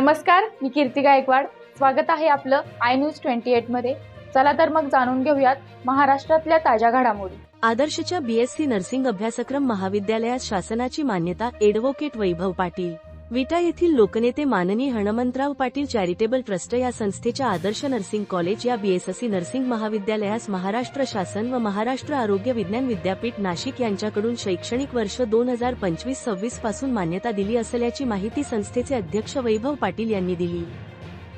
नमस्कार मी कीर्ती गायकवाड. स्वागत आहे आपलं आय न्यूज ट्वेंटी एटमध्ये. चला तर मग जाणून घेऊयात महाराष्ट्रातल्या ताज्या घडामोडी. आदर्शच्या बीएससी नर्सिंग अभ्यासक्रम महाविद्यालयात शासनाची मान्यता एडव्होकेट वैभव पाटील. विटा येथील लोकनेते माननीय हणमंतराव पाटील चॅरिटेबल ट्रस्ट या संस्थेच्या आदर्श नर्सिंग कॉलेज या बीएससी नर्सिंग महाविद्यालयास महाराष्ट्र शासन व महाराष्ट्र आरोग्य विज्ञान विद्यापीठ नाशिक यांच्याकडून शैक्षणिक वर्ष दोन हजार पंचवीस सव्वीसपासून मान्यता दिली असल्याची माहिती संस्थेचे अध्यक्ष वैभव पाटील यांनी दिली.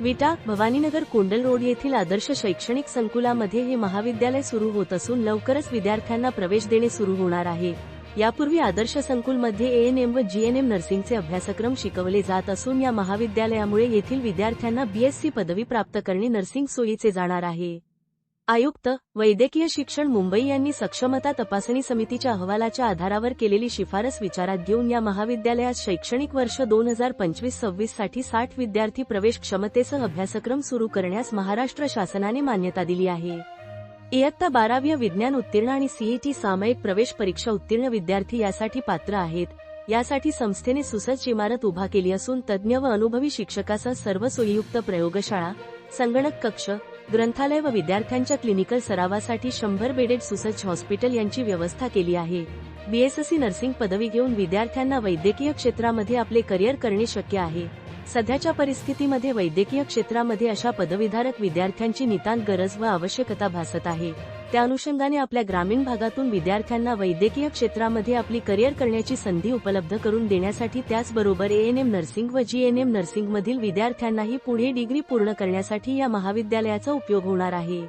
विटा भवानीनगर कोंडल रोड येथील आदर्श शैक्षणिक संकुलामध्ये हे महाविद्यालय सुरू होत असून लवकरच विद्यार्थ्यांना प्रवेश देणे सुरू होणार आहे. यापूर्वी आदर्श संकुलमध्ये एएनएम व जीएनएम नर्सिंगचे अभ्यासक्रम शिकवले जात असून या महाविद्यालयामुळे येथील विद्यार्थ्यांना बीएससी पदवी प्राप्त करणे नर्सिंग सोयीचे जाणार आहे. आयुक्त वैद्यकीय शिक्षण मुंबई यांनी सक्षमता तपासणी समितीच्या अहवालाच्या आधारावर केलेली शिफारस विचारात घेऊन या महाविद्यालयात शैक्षणिक वर्ष दोन हजार पंचवीस सव्वीससाठी साठ विद्यार्थी प्रवेश क्षमतेसह अभ्यासक्रम सुरू करण्यास महाराष्ट्र शासनाने मान्यता दिली आहे. इयत्ता बाराव्या विज्ञान उत्तीर्ण आणि सीईटी सामायिक प्रवेश परीक्षा उत्तीर्ण विद्यार्थी यासाठी पात्र आहेत. यासाठी संस्थेने सुसज्ज इमारत उभा केली असून तज्ज्ञ व अनुभवी शिक्षकासह सर्व सोयीयुक्त प्रयोगशाळा संगणक कक्ष ग्रंथालय व विद्यार्थ्यांच्या क्लिनिकल सरावासाठी शंभर बेडेड सुसज्ज हॉस्पिटल यांची व्यवस्था केली आहे. बीएससी नर्सिंग पदवी घेऊन विद्यार्थ्यांना वैद्यकीय क्षेत्रामध्ये आपले करिअर करणे शक्य आहे. सध्याच्या परिस्थितीमध्ये वैद्यकीय क्षेत्रामध्ये अशा पदवीधारक विद्यार्थ्यांची नितांत गरज व आवश्यकता भासत आहे. त्या अनुषंगाने आपल्या ग्रामीण भागातून विद्यार्थ्यांना वैद्यकीय क्षेत्रामध्ये आपली करिअर करण्याची संधी उपलब्ध करून देण्यासाठी त्याचबरोबर एएनएम नर्सिंग व जीएनएम नर्सिंगमधील विद्यार्थ्यांनाही पुढे डिग्री पूर्ण करण्यासाठी या महाविद्यालयाचा उपयोग होणार आहे.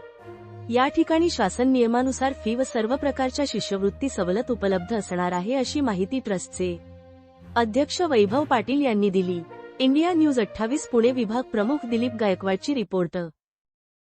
या ठिकाणी शासन नियमानुसार फी व सर्व प्रकारच्या शिष्यवृत्ती सवलत उपलब्ध असणार आहे अशी माहिती ट्रस्टचे अध्यक्ष वैभव पाटील यांनी दिली. इंडिया न्यूज अठ्ठावीस पुणे विभाग प्रमुख दिलीप गायकवाडची रिपोर्ट